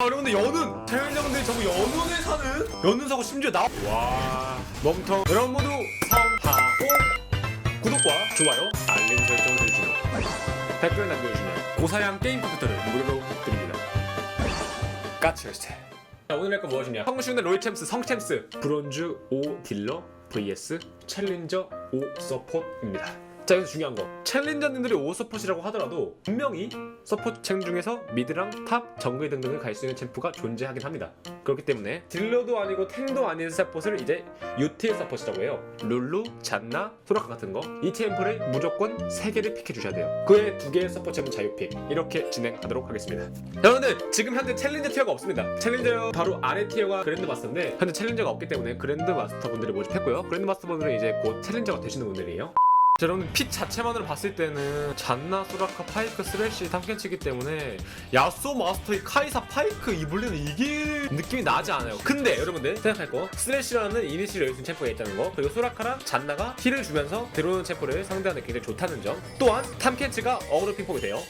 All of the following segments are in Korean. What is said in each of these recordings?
아, 여러분들 연운 대회장들 저거 연운에 사는 연운 사고 심지어 나. 와 멈텅. 여러분 모두 성하고 구독과 좋아요 알림 설정 해주시면 댓글 남겨주시면 고사양 게임 컴퓨터를 무료로 드립니다. 까치열스테. 자 오늘 할거 무엇이냐? 성시훈의 롤챔스 성챔스 브론즈 5 딜러 vs 챌린저 5 서폿입니다. 자 여기서 중요한 거 챌린저님들이 5 서폿이라고 하더라도 분명히 챔 중에서 미드랑 탑, 정글 등등을 갈 수 있는 챔프가 존재하긴 합니다. 그렇기 때문에 딜러도 아니고 탱도 아닌 서폿을 이제 유틸 서폿이라고 해요. 룰루, 잔나, 소라카 같은 거 이 챔프를 무조건 3개를 픽해 주셔야 돼요. 그외 2개의 서폿 챔은 자유픽 이렇게 진행하도록 하겠습니다. 여러분들 지금 현재 챌린저 티어가 없습니다. 챌린저 바로 아래 티어가 그랜드 마스터인데 현재 챌린저가 없기 때문에 그랜드 마스터 분들을 모집했고요. 그랜드 마스터 분들은 이제 곧 챌린저가 되시는 분들이에요. 자, 여러분 핏 자체만으로 봤을 때는 잔나, 소라카, 파이크, 스레시 탐켄치기 때문에 야소 마스터의 카이사, 파이크, 이블리는 이길 느낌이 나지 않아요. 근데 여러분들 생각할 거 스레시라는 이니시를 열수 있는 챔프가 있다는 거 그리고 소라카랑 잔나가 힐을 주면서 들어오는 챔프를 상대하는 데 굉장히 좋다는 점 또한 탐켄치가 어그로 핑퐁이 돼요.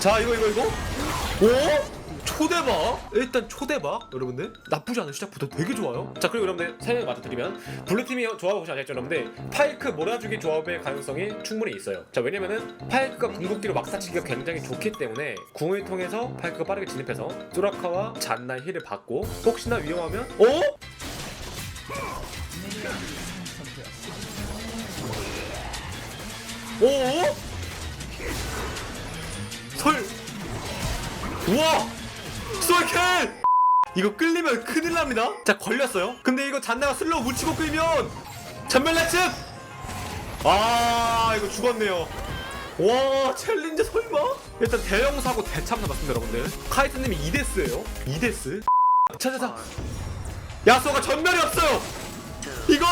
자 이거 이거 이거 오 초대박? 일단 초대박? 여러분들? 나쁘지 않은 시작부터 되게 좋아요. 자 그리고 여러분들 설명 맞춰드리면 블루팀이 조합을 보시면 알겠죠 여러분들? 파이크 몰아주기 조합의 가능성이 충분히 있어요. 자 왜냐면은 파이크가 궁극기로 막사치기가 굉장히 좋기 때문에 궁을 통해서 파이크가 빠르게 진입해서 소라카와 잔나의 힐을 받고 혹시나 위험하면 어? 오? 설! 우와 솔킬 이거 끌리면 큰일 납니다. 자 걸렸어요. 근데 이거 잔나가 슬로우 묻히고 끌면 전멸 레츠 아 이거 죽었네요. 와 챌린저 설마? 일단 대형 사고 대참사 맞습니다 여러분들. 카이트님이 2데스예요. 2데스? 자 자 자. 야소가 전멸이 없어요. 이거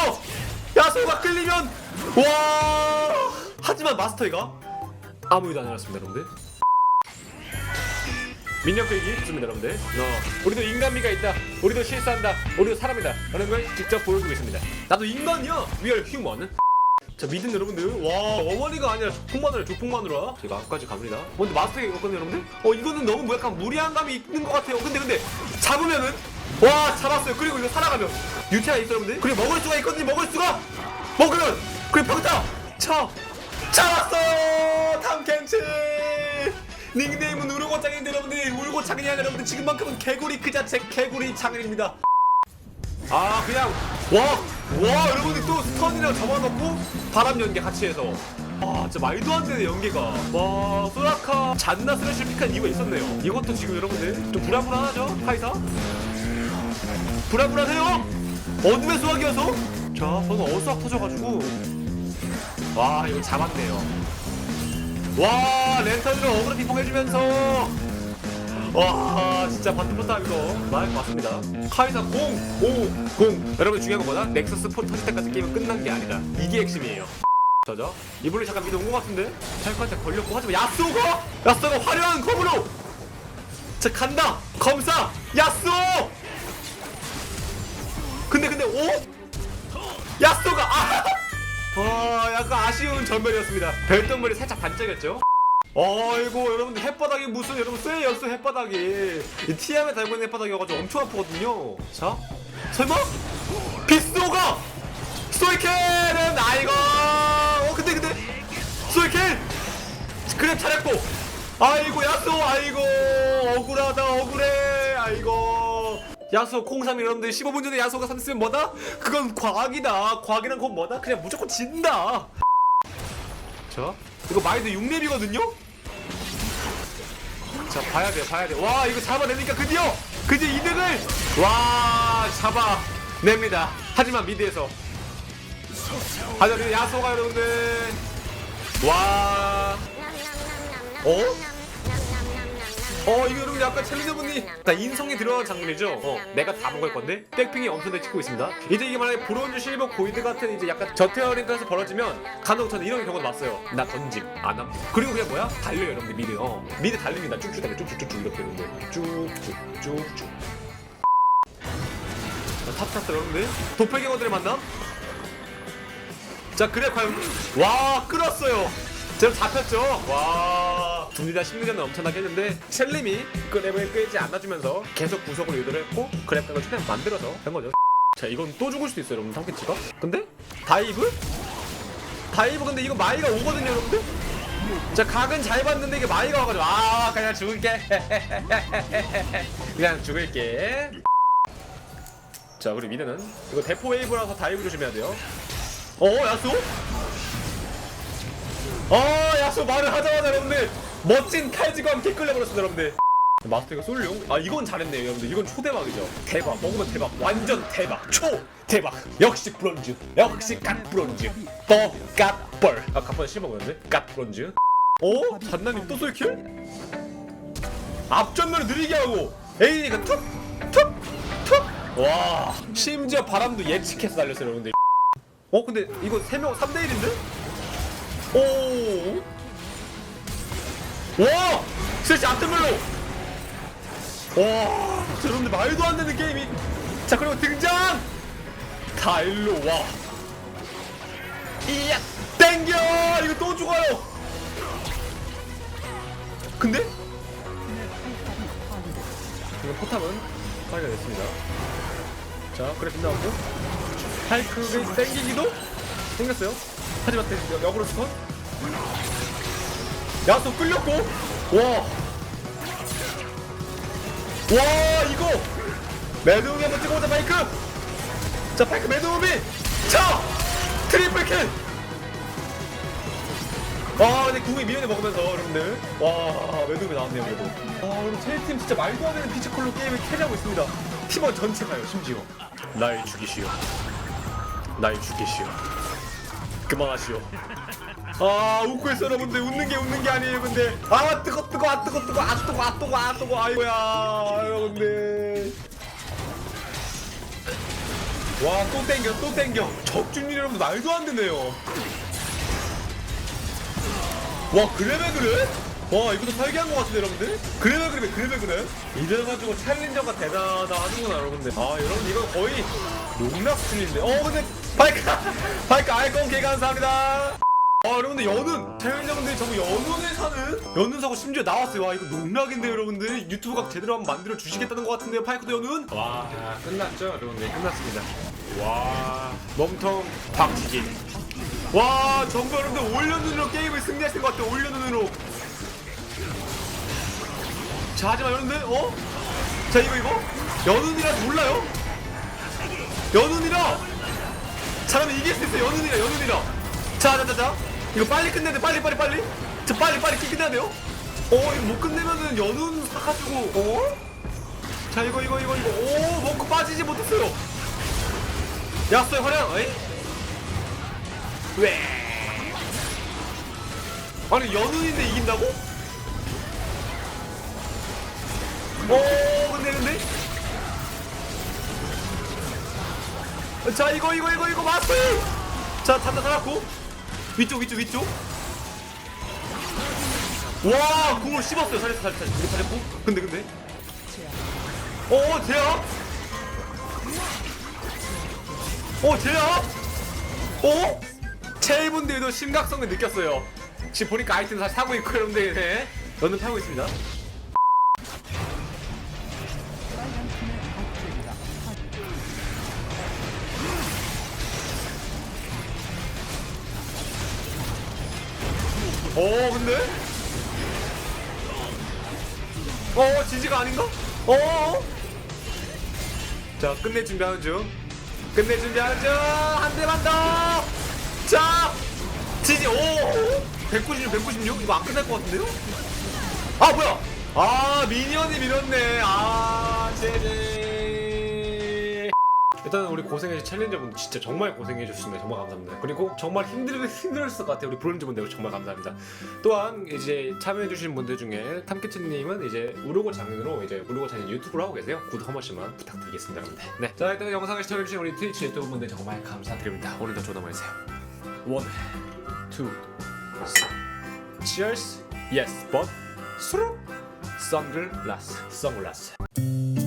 야소가 끌리면 와! 하지만 마스터이가 아무 일도 안 일어났습니다 여러분들 민력 끌기 좋습니다 여러분들. 어, 우리도 인간미가 있다. 우리도 실수한다. 우리도 사람이다. 라는 걸 직접 보여주고 있습니다. 나도 인간이야. Are human. 자 믿은 여러분들. 와 어머니가 아니라 조폭마누라 조폭마누라 제가 앞까지 갑니다. 어, 근데 마스터가 이거거든요 여러분들? 어 이거는 너무 뭐 약간 무리한 감이 있는 것 같아요. 근데 근데 잡으면은 와 잡았어요. 그리고 이거 살아가면. 유태가 있어 여러분들? 그리고 먹을 수가 있거든요 먹을 수가. 먹으면 그리고 평타 쳐! 잡았어 탐켄치 닉네임은 우르고창인데 여러분들 울고창이 아니라 여러분들. 지금만큼은 개구리 그 자체 개구리 창일입니다. 아 그냥 와와 여러분들 또 스턴이랑 접어놓고 바람 연계 같이 해서. 와 진짜 말도 안 되네 연계가. 와 소라카. 잔나 스레쉬를 픽한 이유가 있었네요. 이것도 지금 여러분들 좀 불안불안하죠 카이사? 불안불안해요? 어둠의 수학이어서? 자 저는 어수학 터져가지고. 와 이거 잡았네요 와 랜턴으로 어그로 핑퐁 해주면서 와 진짜 바텀포타 이거 말것 같습니다 카이사 0 5 0 여러분 중요한 건 뭐다? 넥서스 4 터질 때까지 게임은 끝난 게 아니다 이게 핵심이에요 저죠? 이분이 잠깐 미드 온것 같은데? 찰코한테 걸렸고 하지만 야스오가! 야스오가 화려한 검으로! 자 간다! 검사! 야스오! 근데 근데 오? 야스오가 아! 와 약간 아쉬운 전멸이었습니다. 별똥별이 살짝 반짝였죠? 어이구 여러분들 햇바닥이 무슨 여러분 쇠예요 쇠 햇바닥이. 이 TM에 달고 있는 햇바닥이어가지고 엄청 아프거든요. 자 설마? 빗소가! 소이켈은 아이고 어 근데 근데! 소이켈 그래 잘했고! 아이고 야소 아이고! 억울하다 억울해 아이고 야소 콩삼 여러분들 15분 전에 야소가 삼으면 뭐다? 그건 과학이다. 과학이란 건 뭐다? 그냥 무조건 진다. 자 이거 마이드 6렙이거든요? 자 봐야 돼요 봐야 돼와 이거 잡아내니까? 드디어! 드디어 이득을! 와 잡아냅니다. 하지만 미드에서. 하지만 야소가 여러분들. 와. 어? 어 이거 여러분 약간 챌린저분이 나 인성이 들어간 장면이죠? 어 내가 다 먹을 건데? 백핑이 엄청 찍고 있습니다. 이제 이게 만약에 브론즈 실버 고이드 같은 이제 약간 저테어링크에서 벌어지면 간혹 저는 이런 경우도 봤어요. 나 던짐 안 함. 그리고 그냥 뭐야? 달려요 여러분들 미드. 어 미드 달립니다. 쭉쭉 달려 쭉쭉쭉쭉 이렇게 여러분들 쭉쭉 쭉쭉. 탑 탔어 여러분들 도플갱어들을 만남? 자 그래 과연. 와 끌었어요. 제가 잡혔죠? 와 둘다 16년을 엄청나게 했는데 셀림이 그 랩을 끄지 않아주면서 계속 구속을 유도를 했고 그 랩각을 최대한 만들어서 한 거죠. 자 이건 또 죽을 수도 있어요 여러분 탐캐치가. 근데 다이브? 다이브 근데 이거 마이가 오거든요 여러분들? 자 각은 잘 봤는데 이게 마이가 와가지고 아 그냥 죽을게. 그냥 죽을게. 자 우리 미드는 이거 대포 웨이브라서 다이브 조심해야 돼요. 어 야수? 어 야수 말을 하자마자 여러분들 멋진 칼지과 함께 끌려버렸습니다 여러분들. 마스터 이거 솔룡? 아 이건 잘했네요 여러분들. 이건 초대박이죠. 대박. 먹으면 대박. 완전 대박. 초 대박. 역시 브론즈. 역시 갓 브론즈. 더 갓벌. 아 갓벌 씹어보는데? 갓 브론즈. 어? 잔나님 또 솔킬? 앞전면을 느리게 하고 에이가 툭툭툭와 심지어 바람도 예측해서 날렸어요 여러분들. 어 근데 이거 3명 3대1인데? 오 와! 스시 앞전면로 와, 저 여러분들 말도 안 되는 게임이. 자, 그리고 등장! 다 일로 와. 이야, 땡겨! 이거 또 죽어요! 근데? 이거 포탑은 파이가 됐습니다. 자, 그래, 빛나고. 하이크가 땡기기도? 생겼어요. 하지만 땡- 역으로 스턴. 야수 끌렸고. 와. 와 이거! 매드움이 한번 찍어보자 파이크! 자 파이크 매드움이! 자! 트리플 킬! 와, 근데 궁이 미연에 먹으면서 여러분들. 와 매드움이 나왔네요 그래도. 와 여러분 제팀 진짜 말도 안 되는 피지컬로 게임을 캐리하고 있습니다. 팀원 전체가요 심지어. 날 죽이시오. 날 죽이시오 그만하시오. 아 웃고 있어 여러분들 웃는 게 웃는 게 아니에요 근데. 아 뜨거 뜨거 아 뜨거 뜨거 아 뜨거 아 뜨거 아 뜨거 아이고야. 여러분들 와또 땡겨 또 땡겨. 적중률 여러분 말도 안 되네요. 와 그래왜 그래? 와 이것도 설계한 것 같은데 여러분들? 그래왜 그래 그래왜 그래? 이래가지고 챌린저가 대단하다 하는구나 여러분들. 아 여러분 이거 거의 농락순인데. 어 근데 바이크 바이크 아이콘 개 감사합니다. 아 여러분들 연운 챌린저분들이 전부 연운에 사는 연운 사고 심지어 나왔어요. 와 이거 농락인데 여러분들. 유튜브 각 제대로 한번 만들어 주시겠다는 것 같은데요 파이크도 연운 와 끝났죠 여러분들. 끝났습니다. 와 몸통 박치기. 와 전부 여러분들 올려눈으로 게임을 승리하신 것 같아요 올려눈으로. 자 하지만 여러분들 어? 자 이거 이거? 연운이라 몰라요? 연운이라 잘하면 이길 수 있어. 연운이라 연운이라 자자자자. 이거 빨리 끝내야 돼. 빨리 빨리 빨리. 자 빨리 빨리 끝내야 돼요. 어 이거 못 끝내면은 연운 사가지고 어? 자 이거 이거 이거 이거. 오 먹고 빠지지 못했어요. 야스의 활약 어이? 왜? 아니 연운인데 이긴다고? 오 자 이거 이거 이거 이거 마스 자 단다 살았고. 위쪽 위쪽 위쪽. 와 궁을 씹었어요. 살렸어 살렸어 이거 살렸고. 근데 근데. 오 제압. 오 제압. 오 체이분들도 심각성을 느꼈어요. 지금 보니까 아이템 다 사고 있고 여러분들 네. 너는 팔고 있습니다 어 근데? 어 지지가 아닌가? 어? 자 끝내 준비하는 중. 끝내 준비하는 중한 대만 더 자 지지 오 196, 196 이거 안 끝날 것 같은데요? 아 뭐야? 아 미니언이 밀었네. 아 제제 일단 우리 고생해주신 챌린저분 진짜 정말 고생해주셨습니다. 정말 감사합니다. 그리고 정말 힘들, 힘들었을 것 같아요. 우리 브론즈분들 정말 감사합니다. 또한 이제 참여해주신 분들 중에 탐캐치님은 이제 우르고 장인으로 이제 우르고 장인 유튜브를 하고 계세요. 구독 한 번씩만 부탁드리겠습니다 여러분들. 네. 자 일단 영상을 시청해주신 우리 트위치 유튜브 분들 정말 감사드립니다. 오늘도 좋은 하루 되세요. 원, 투, Cheers. Yes, but 수루. 선글라스. 선글라스.